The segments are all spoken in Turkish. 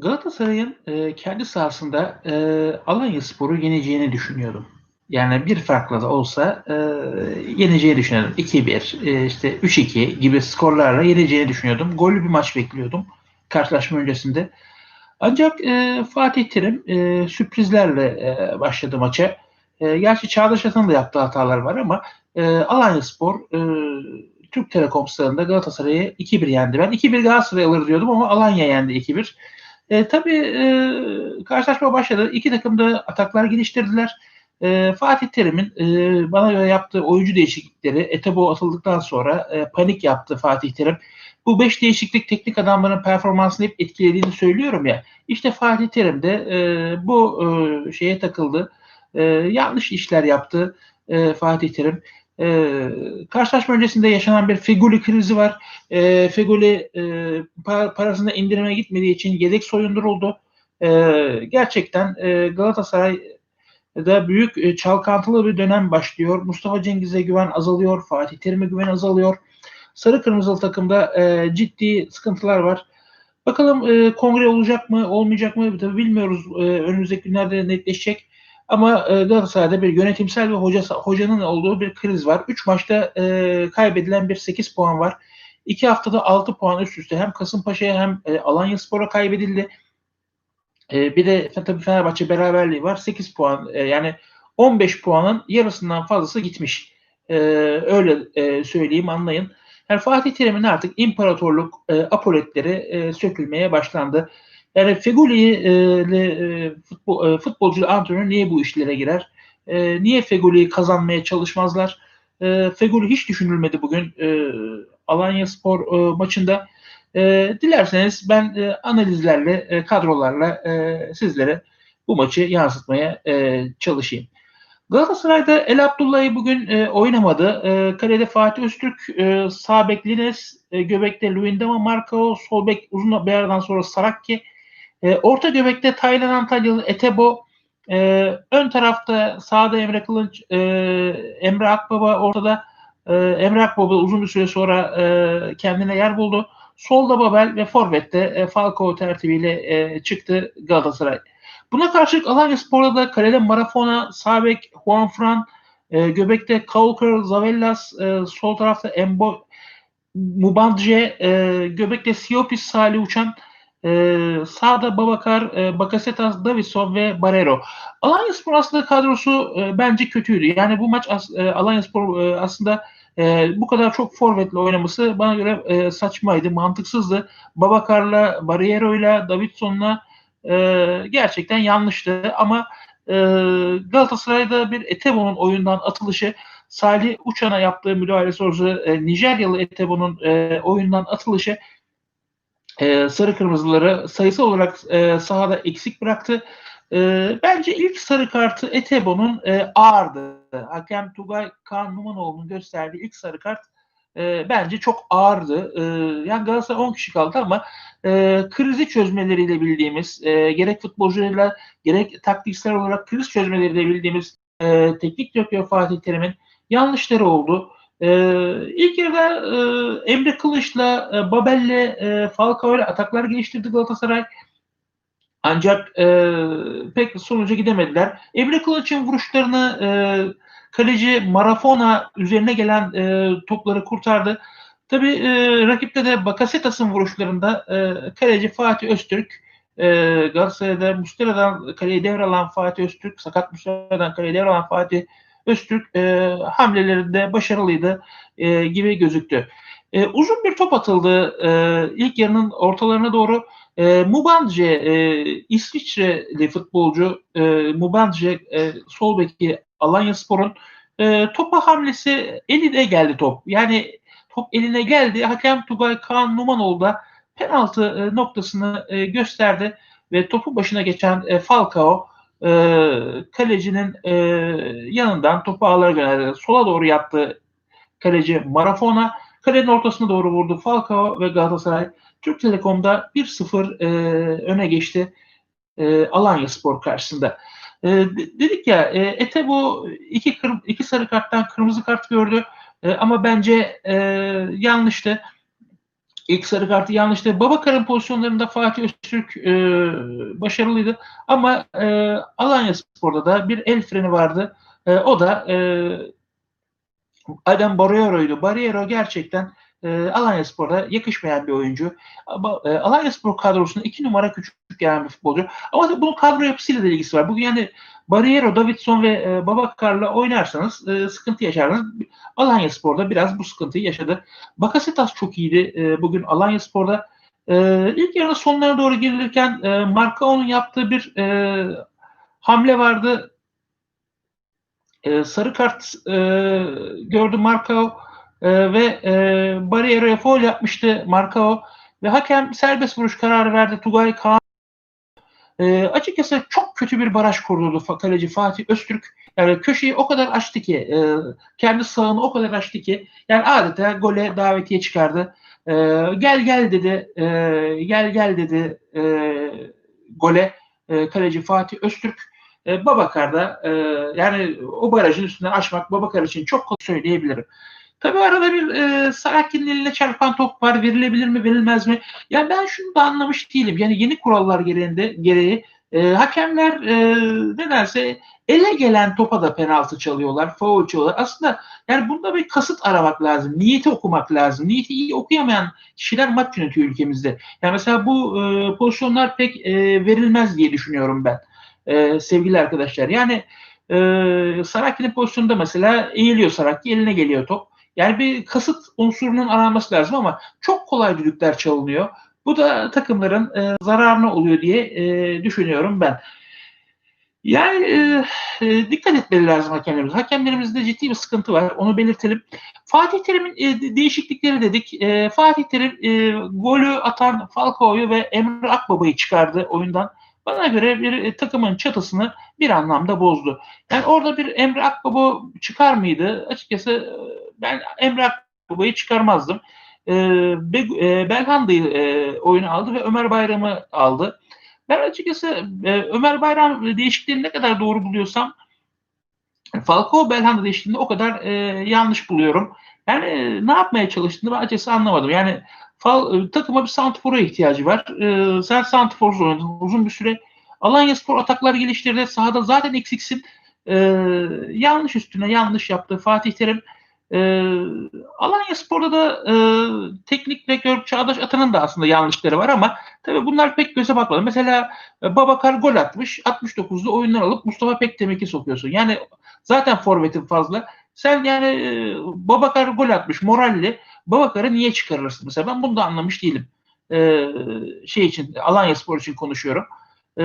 Galatasaray'ın, eee, kendi sahasında, eee, Alanyaspor'u yeneceğini düşünüyordum. Yani bir farkla da olsa, eee, yeneceğini düşünüyordum. 2-1, eee, işte 3-2 gibi skorlarla yeneceğini düşünüyordum. Gollü bir maç bekliyordum karşılaşma öncesinde. Ancak, eee, Fatih Terim, eee, sürprizlerle, eee, başladı maça. Eee, gerçi Çağdaş Atan'ın da yaptığı hatalar var ama, eee, Alanyaspor, eee, Türk Telekom stadında Galatasaray'ı 2-1 yendi. Ben 2-1 Galatasaray alır diyordum ama Alanya yendi 2-1. E, tabii e, karşılaşma başladı. İki takım da ataklar geliştirdiler. E, Fatih Terim'in e, bana göre yaptığı oyuncu değişiklikleri Etebo atıldıktan sonra e, panik yaptı Fatih Terim. Bu beş değişiklik teknik adamların performansını hep etkilediğini söylüyorum ya. İşte Fatih Terim de e, bu e, şeye takıldı. E, yanlış işler yaptı e, Fatih Terim. E, karşılaşma öncesinde yaşanan bir Feguli krizi var. E, Feguli e, parasını indirime gitmediği için yedek soyunduruldu. E, gerçekten e, Galatasaray'da büyük e, çalkantılı bir dönem başlıyor. Mustafa Cengiz'e güven azalıyor. Fatih Terim'e güven azalıyor. Sarı kırmızılı takımda e, ciddi sıkıntılar var. Bakalım e, kongre olacak mı, olmayacak mı tabii bilmiyoruz. E, önümüzdeki günlerde netleşecek. Ama e, Galatasaray'da bir yönetimsel ve hoca, hocanın olduğu bir kriz var. 3 maçta e, kaybedilen bir 8 puan var. 2 haftada 6 puan üst üste hem Kasımpaşa'ya hem e, Alanya Spor'a kaybedildi. E, bir de tabii Fenerbahçe beraberliği var. 8 puan e, yani 15 puanın yarısından fazlası gitmiş. E, öyle e, söyleyeyim anlayın. Yani Fatih Terim'in artık imparatorluk e, apoletleri e, sökülmeye başlandı. Yani Feguli e, e, futbol, e, futbolcu antrenör niye bu işlere girer? E, niye Feguli'yi kazanmaya çalışmazlar? E, Feguli hiç düşünülmedi bugün e, Alanya Spor e, maçında. E, dilerseniz ben e, analizlerle, e, kadrolarla e, sizlere bu maçı yansıtmaya e, çalışayım. Galatasaray'da El Abdullah'ı bugün e, oynamadı. E, kalede Fatih Öztürk, e, sağ bek Lines, e, göbekte Luindama Marco, sol bek uzun bir aradan sonra Sarakki, e, orta göbekte Taylan Antalyalı Etebo, e, ön tarafta sağda Emre Kılınç, e, Emre Akbaba ortada. E, Emre Akbaba uzun bir süre sonra e, kendine yer buldu. Solda Babel ve Forvet'te e, Falcao tertibiyle e, çıktı Galatasaray. Buna karşılık Alanya Spor'da da kalede Marafona, Sabek, Juan Fran, e, göbekte Kauker, Zavellas, e, sol tarafta Embo, Mubandje, e, göbekte Siopis, Salih Uçan, e, sağda Babakar, e, Bakasetas, Davison ve Barero. Alanya Spor aslında kadrosu e, bence kötüydü. Yani bu maç as, e, Alanya Spor e, aslında e, bu kadar çok forvetle oynaması bana göre e, saçmaydı, mantıksızdı. Babakar'la, Barrero'yla, Davidson'la e, gerçekten yanlıştı. Ama e, Galatasaray'da bir Etebo'nun oyundan atılışı, Salih Uçan'a yaptığı müdahale sonrası e, Nijeryalı Etebo'nun e, oyundan atılışı e, sarı kırmızıları sayısal olarak e, sahada eksik bıraktı. E, bence ilk sarı kartı Etebo'nun e, ağırdı. Hakem Tugay Kaan Numanoğlu'nun gösterdiği ilk sarı kart e, bence çok ağırdı. E, yani Galatasaray 10 kişi kaldı ama e, krizi çözmeleriyle bildiğimiz, e, gerek futbolcularıyla gerek taktiksel olarak kriz çözmeleriyle bildiğimiz e, teknik direktör Fatih Terim'in yanlışları oldu. E, ilk yarıda e, Emre Kılıç'la, e, Babel'le, e, Falcao'yla ataklar geliştirdi Galatasaray. Ancak e, pek sonuca gidemediler. Emre Kılıç'ın vuruşlarını e, kaleci Marafona üzerine gelen e, topları kurtardı. Tabi e, rakipte de Bakasetas'ın vuruşlarında e, kaleci Fatih Öztürk e, Galatasaray'da Muslera'dan kaleyi devralan Fatih Öztürk, sakat Muslera'dan kaleyi devralan Fatih e, hamlelerinde başarılıydı e, gibi gözüktü. E, uzun bir top atıldı e, ilk yarının ortalarına doğru. E, Mubandje, e, İsviçreli futbolcu e, Mubandje e, sol beki Alanya Spor'un e, topa hamlesi eline geldi top. Yani top eline geldi. Hakem Tugay Kaan Numanoğlu da penaltı e, noktasını e, gösterdi ve topu başına geçen e, Falcao e, kalecinin e, yanından topu ağlara gönderdi. Sola doğru yattı kaleci Marafona. Kalenin ortasına doğru vurdu Falcao ve Galatasaray Türk Telekom'da 1-0 e, öne geçti e, Alanya Spor karşısında. E, dedik ya e, Ete bu iki, kır, iki sarı karttan kırmızı kart gördü e, ama bence e, yanlıştı. İlk sarı kartı yanlıştı. Babakar'ın pozisyonlarında Fatih Öztürk e, başarılıydı. Ama e, Alanya Spor'da da bir el freni vardı. E, o da e, Adem Barriero'ydu. Barriero gerçekten e, Alanya Spor'da yakışmayan bir oyuncu. Ama, e, Alanya Spor kadrosunda iki numara küçük gelen bir futbolcu. Ama bunun kadro yapısıyla da ilgisi var. Bugün yani Barriero, Davidson ve e, Babakar'la oynarsanız e, sıkıntı yaşardınız. Alanya Spor'da biraz bu sıkıntıyı yaşadı. Bakasetas çok iyiydi e, bugün Alanya Spor'da. E, ilk yarının sonlarına doğru gelirken e, Marcao'nun yaptığı bir e, hamle vardı. E, sarı kart e, gördü Marcao e, ve e, Barriero'ya foul yapmıştı Marcao ve hakem serbest vuruş kararı verdi Tugay Kaan. E, açıkçası çok kötü bir baraj kuruldu kaleci Fatih Öztürk. Yani köşeyi o kadar açtı ki, e, kendi sağını o kadar açtı ki, yani adeta gole davetiye çıkardı. E, gel gel dedi, e, gel gel dedi e, gole e, kaleci Fatih Öztürk. E, Babakar e, yani o barajın üstünden açmak Babakar için çok kolay söyleyebilirim. Tabii arada bir e, Sakin'in eline çarpan top var. Verilebilir mi, verilmez mi? Yani ben şunu da anlamış değilim. Yani yeni kurallar gereğinde, gereği e, hakemler e, nedense ele gelen topa da penaltı çalıyorlar, faul çalıyorlar. Aslında yani bunda bir kasıt aramak lazım. Niyeti okumak lazım. Niyeti iyi okuyamayan kişiler maç yönetiyor ülkemizde. Yani mesela bu e, pozisyonlar pek e, verilmez diye düşünüyorum ben. E, sevgili arkadaşlar. Yani e, Saraki'nin pozisyonunda mesela eğiliyor Saraki, eline geliyor top. Yani bir kasıt unsurunun aranması lazım ama çok kolay düdükler çalınıyor. Bu da takımların e, zararına oluyor diye e, düşünüyorum ben. Yani e, e, dikkat etmeli lazım hakemlerimiz. Hakemlerimizde ciddi bir sıkıntı var. Onu belirtelim. Fatih Terim'in e, değişiklikleri dedik. E, Fatih Terim e, golü atan Falcao'yu ve Emre Akbaba'yı çıkardı oyundan. Bana göre bir e, takımın çatısını bir anlamda bozdu. Yani orada bir Emre Akbaba çıkar mıydı? Açıkçası e, ben Emre Akbaba'yı çıkarmazdım. E, e, Belhanda'yı e, oyunu aldı ve Ömer Bayram'ı aldı. Ben açıkçası e, Ömer Bayram değişikliğini ne kadar doğru buluyorsam Falcao Belhanda değişikliğini o kadar e, yanlış buluyorum. Yani e, ne yapmaya çalıştığını ben açıkçası anlamadım. Yani fal, e, takıma bir santifora ihtiyacı var. E, sen santiforsuz oynadın uzun bir süre. Alanya Spor ataklar geliştirdi. Sahada zaten eksiksin. E, yanlış üstüne yanlış yaptı Fatih Terim. E, Alanya Spor'da da e, teknik direktör Çağdaş Atan'ın da aslında yanlışları var ama tabii bunlar pek göze batmadı. Mesela e, Babakar gol atmış. 69'da oyundan alıp Mustafa Pekdemek'i sokuyorsun. Yani zaten forvetin fazla. Sen yani e, Babakar gol atmış moralli. Babakar'ı niye çıkarırsın? Mesela ben bunu da anlamış değilim. E, şey için Alanya Spor için konuşuyorum. E,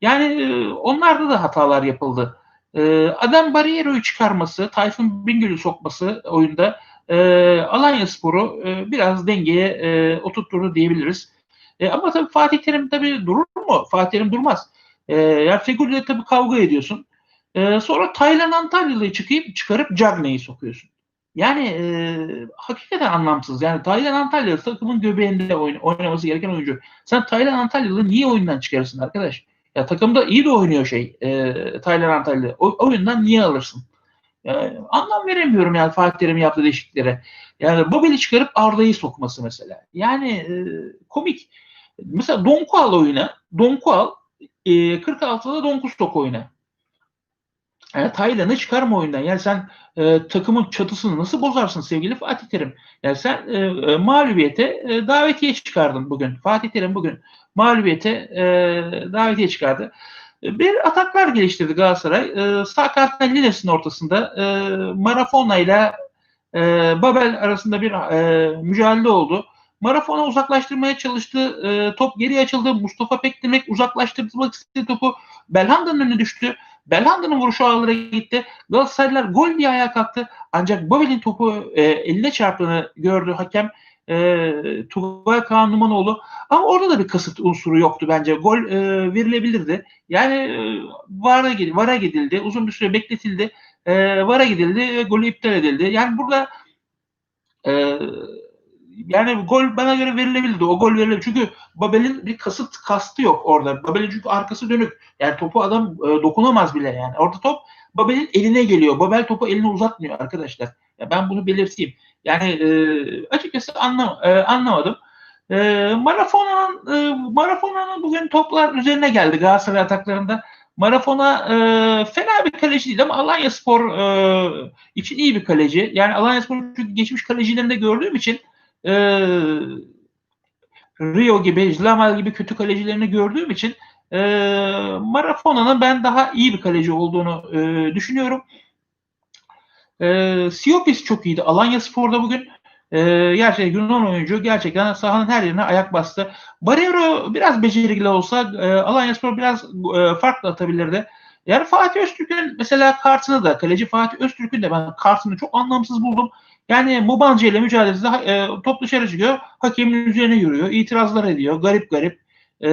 yani e, onlarda da hatalar yapıldı. E, Adam Barriero'yu çıkarması, Tayfun Bingöl'ü sokması oyunda e, Alanya Spor'u e, biraz dengeye e, oturtturdu diyebiliriz. E, ama tabii Fatih Terim tabii durur mu? Fatih Terim durmaz. E, yani Fegül'le tabii kavga ediyorsun. E, sonra Taylan Antalyalı'yı çıkayıp çıkarıp Cagney'i sokuyorsun. Yani e, hakikaten anlamsız. Yani Taylan Antalyalı takımın göbeğinde oyn oynaması gereken oyuncu. Sen Taylan Antalyalı niye oyundan çıkarırsın arkadaş? Ya takımda iyi de oynuyor şey. E, Taylan Antalyalı. O, oyundan niye alırsın? Yani, anlam veremiyorum yani Fatih Terim'in yaptığı değişikliklere. Yani Babel'i çıkarıp Arda'yı sokması mesela. Yani e, komik. Mesela Donku al oyuna. Donku al. E, 46'da Donku stok oyuna. Yani Taylan'ı çıkarma oyundan. Yani sen e, takımın çatısını nasıl bozarsın sevgili Fatih Terim? Yani sen e, e, mağlubiyete e, davetiye çıkardın bugün. Fatih Terim bugün mağlubiyete e, davetiye çıkardı. Bir ataklar geliştirdi Galatasaray. E, sağ kanattan Lines'in ortasında e, Marafona ile e, Babel arasında bir e, mücadele oldu. Marafona uzaklaştırmaya çalıştı. E, top geri açıldı. Mustafa Pekdemek uzaklaştırmak istedi topu. Belhanda'nın önüne düştü. Belhanda'nın vuruşu ağlara gitti. Galatasaraylılar gol diye ayağa kalktı. Ancak Babel'in topu e, eline çarptığını gördü hakem. E, Tugay Kaan Numanoğlu. Ama orada da bir kasıt unsuru yoktu bence. Gol e, verilebilirdi. Yani e, VAR'a, VAR'a gidildi. Uzun bir süre bekletildi. E, VAR'a gidildi ve golü iptal edildi. Yani burada e, yani gol bana göre verilebilirdi. O gol verilebilirdi. Çünkü Babel'in bir kasıt kastı yok orada. Babel'in çünkü arkası dönük. Yani topu adam e, dokunamaz bile yani. Orada top Babel'in eline geliyor. Babel topu eline uzatmıyor arkadaşlar. Ya ben bunu belirteyim. Yani e, açıkçası anlam e, anlamadım. E, Marafona'nın e, Marafona'nın bugün toplar üzerine geldi Galatasaray ataklarında. Marafona e, fena bir kaleci değil ama Alanya Spor e, için iyi bir kaleci. Yani Alanya Spor çünkü geçmiş kalecilerini de gördüğüm için e, Rio gibi, Zlamal gibi kötü kalecilerini gördüğüm için e, Marafona'nın ben daha iyi bir kaleci olduğunu e, düşünüyorum. E, Siopis çok iyiydi. Alanya Spor'da bugün e, gerçekten Yunan oyuncu gerçekten sahanın her yerine ayak bastı. Barreiro biraz becerikli olsa e, Alanya Spor biraz e, farklı atabilirdi. Yani Fatih Öztürk'ün mesela kartını da kaleci Fatih Öztürk'ün de ben kartını çok anlamsız buldum. Yani Mubancı ile mücadelesinde e, top dışarı çıkıyor. Hakemin üzerine yürüyor. itirazlar ediyor. Garip garip. E,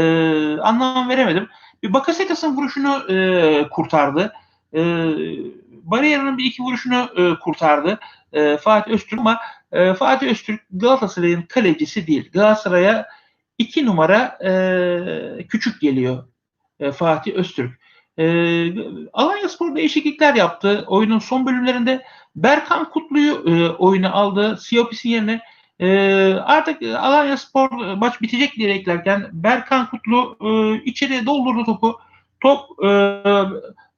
anlam veremedim. Bir Bakasetas'ın vuruşunu e, kurtardı. E, Bariera'nın bir iki vuruşunu e, kurtardı. E, Fatih Öztürk ama e, Fatih Öztürk Galatasaray'ın kalecisi değil. Galatasaray'a iki numara e, küçük geliyor e, Fatih Öztürk. E, Alanya Spor değişiklikler yaptı. Oyunun son bölümlerinde Berkan Kutlu'yu e, oyuna aldı. Siopis'in yerine e, artık Alanya Spor maç bitecek diye beklerken Berkan Kutlu e, içeri doldurdu topu. Top e,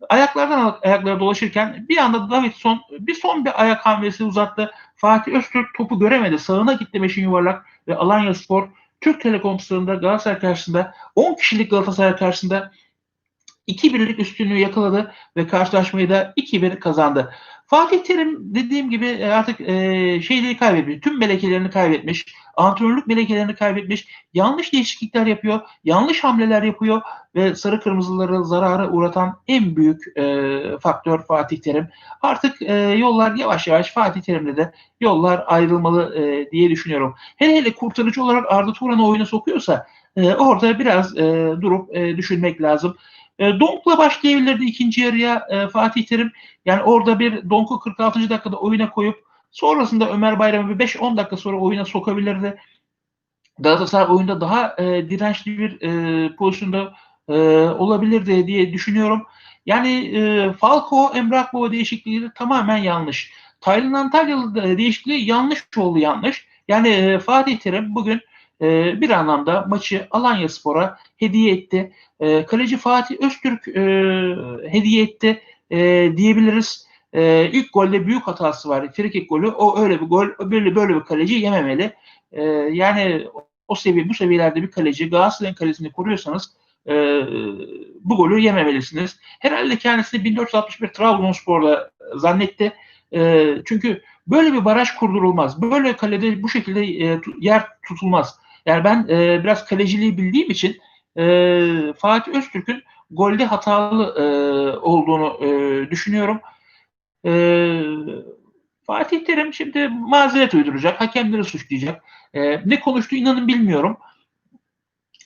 ayaklardan ayaklara dolaşırken bir anda Davidson bir son bir ayak hamlesi uzattı. Fatih Öztürk topu göremedi. Sağına gitti meşin yuvarlak ve Alanya Spor Türk Telekom stadında Galatasaray karşısında 10 kişilik Galatasaray karşısında 2-1'lik üstünlüğü yakaladı ve karşılaşmayı da 2-1 kazandı. Fatih Terim dediğim gibi artık e, şeyleri kaybetmiş. Tüm melekelerini kaybetmiş. Antrenörlük melekelerini kaybetmiş. Yanlış değişiklikler yapıyor. Yanlış hamleler yapıyor ve sarı kırmızıları zarara uğratan en büyük e, faktör Fatih Terim. Artık e, yollar yavaş yavaş Fatih Terim'le de yollar ayrılmalı e, diye düşünüyorum. Hele hele kurtarıcı olarak Arda Turan'ı oyuna sokuyorsa e, orada biraz e, durup e, düşünmek lazım. E, Donk'la başlayabilirdi ikinci yarıya e, Fatih Terim. Yani orada bir Donk'u 46. dakikada oyuna koyup sonrasında Ömer Bayram'ı bir 5-10 dakika sonra oyuna sokabilirdi. Galatasaray oyunda daha e, dirençli bir e, pozisyonda e, olabilirdi diye düşünüyorum. Yani e, Falco, Emrah Baba değişikliği de tamamen yanlış. Taylan Antalyalı değişikliği yanlış oldu yanlış. Yani e, Fatih Terim bugün e, bir anlamda maçı Alanya Spor'a hediye etti. E, kaleci Fatih Öztürk e, hediye etti e, diyebiliriz. E, ilk golde büyük hatası var. Frikik golü. O öyle bir gol, böyle böyle bir kaleci yememeli. E, yani o seviye, bu seviyelerde bir kaleci Galatasaray'ın kalesini koruyorsanız e, bu golü yememelisiniz. Herhalde kendisi 1461 Trabzonspor'da zannetti. E, çünkü böyle bir baraj kurdurulmaz. Böyle kalede bu şekilde e, yer tutulmaz. Yani ben e, biraz kaleciliği bildiğim için e, Fatih Öztürk'ün golde hatalı e, olduğunu e, düşünüyorum. E, Fatih Terim şimdi mazeret uyduracak, hakemleri suçlayacak. E, ne konuştuğu inanın bilmiyorum.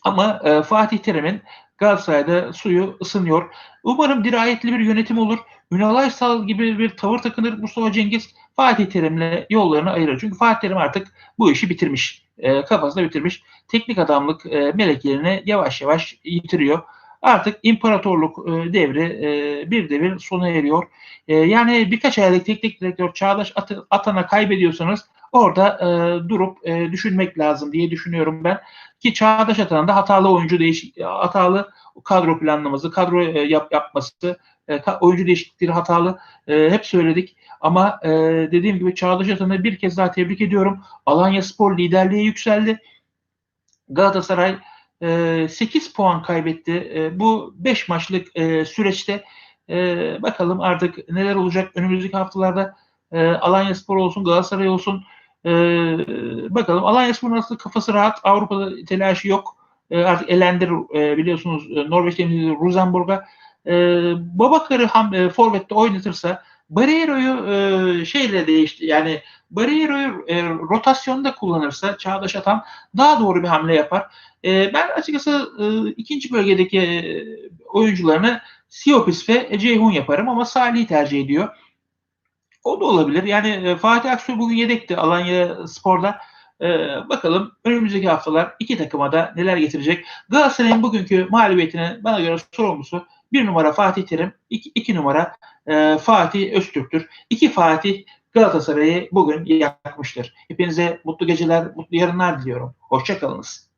Ama e, Fatih Terim'in Galatasaray'da suyu ısınıyor. Umarım dirayetli bir yönetim olur. Ünal Aysal gibi bir tavır takınır Mustafa Cengiz Fatih Terim'le yollarını ayırır. Çünkü Fatih Terim artık bu işi bitirmiş. E, kafasında bitirmiş. Teknik adamlık e, meleklerini yavaş yavaş yitiriyor. Artık imparatorluk e, devri e, bir devir sona eriyor. E, yani birkaç aylık teknik direktör Çağdaş At Atan'a kaybediyorsanız orada e, durup e, düşünmek lazım diye düşünüyorum ben. Ki Çağdaş Atan'ın da hatalı oyuncu değişik hatalı kadro planlaması, kadro e, yap, yapması, e, oyuncu değişiklikleri hatalı e, hep söyledik. Ama e, dediğim gibi Çağdaş Atan'ı bir kez daha tebrik ediyorum. Alanya Spor liderliğe yükseldi. Galatasaray e, 8 puan kaybetti. E, bu 5 maçlık e, süreçte e, bakalım artık neler olacak önümüzdeki haftalarda e, Alanya Spor olsun Galatasaray olsun e, bakalım Alanya Spor'un aslında kafası rahat Avrupa'da telaşı yok e, artık elendi e, biliyorsunuz e, Norveç Rosenborg'a e, Babakar'ı ham, e, forvette oynatırsa Barreiro'yu e, şeyle değişti yani Barreiro'yu e, rotasyonda kullanırsa Çağdaş Atan daha doğru bir hamle yapar. E, ben açıkçası e, ikinci bölgedeki e, oyuncularını Siopis ve Ceyhun yaparım ama Salih'i tercih ediyor. O da olabilir. Yani e, Fatih Aksoy bugün yedekti Alanya Spor'da. E, bakalım önümüzdeki haftalar iki takıma da neler getirecek. Galatasaray'ın bugünkü mağlubiyetine bana göre sorumlusu bir numara Fatih Terim, iki, iki numara e, Fatih Öztürk'tür. İki Fatih Galatasaray'ı bugün yakmıştır. Hepinize mutlu geceler, mutlu yarınlar diliyorum. Hoşçakalınız.